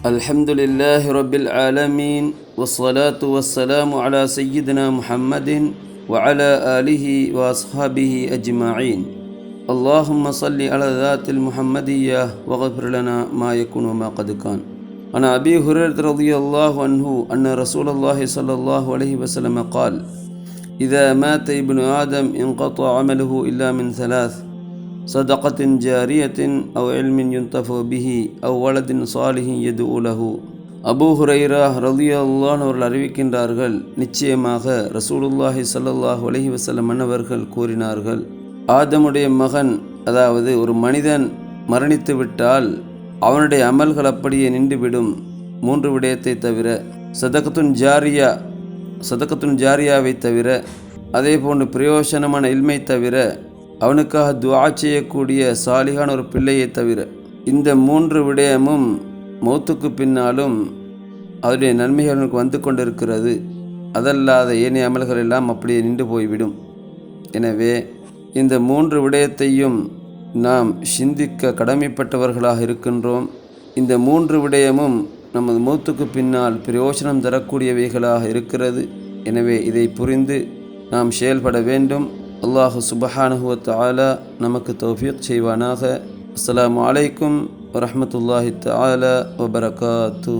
الحمد لله رب العالمين والصلاة والسلام على سيدنا محمد وعلى آله وأصحابه أجمعين اللهم صل على ذات المحمدية واغفر لنا ما يكون وما قد كان عن أبي هريرة رضي الله عنه أن رسول الله صلى الله عليه وسلم قال إذا مات ابن آدم انقطع عمله إلا من ثلاث صدقة جارية أو علم ينتفع به أو ولد صالح يدعو له Abu Hurairah ரலியல்லான் அவர்கள் அறிவிக்கின்றார்கள் நிச்சயமாக ரசூலுல்லாஹி ஸல்லல்லாஹு அலைஹி வஸல்லம் மன்னவர்கள் கூறினார்கள் ஆதமுடைய மகன் அதாவது ஒரு மனிதன் மரணித்து விட்டால் அவனுடைய அமல்கள் அப்படியே நின்றுவிடும் மூன்று விடயத்தை தவிர சதகத்துன் ஜாரியா சதகத்துன் ஜாரியாவை தவிர அதே போன்று பிரயோசனமான இல்மை தவிர அவனுக்காக துவா செய்யக்கூடிய சாலிகான ஒரு பிள்ளையை தவிர இந்த மூன்று விடயமும் மௌத்துக்கு பின்னாலும் அவருடைய நன்மைகள் அவனுக்கு வந்து கொண்டிருக்கிறது. அதல்லாத ஏனைய அமல்கள் எல்லாம் அப்படியே நின்று போய்விடும். எனவே இந்த மூன்று விடயத்தையும் நாம் சிந்திக்க கடமைப்பட்டவர்களாக இருக்கின்றோம். இந்த மூன்று விடயமும் நமது மூத்துக்கு பின்னால் பிரயோஜனம் தரக்கூடியவைகளாக இருக்கிறது. எனவே இதை புரிந்து நாம் செயல்பட வேண்டும். അള്ളാഹു സുബഹാനഹുവത്തായാല നമുക്ക് തൗഫീഖ് ചെയ്യുവാനാഹ് അസ്സാം വലൈക്കും വറഹമത്തല്ലാഹി താല വബർക്കാത്തു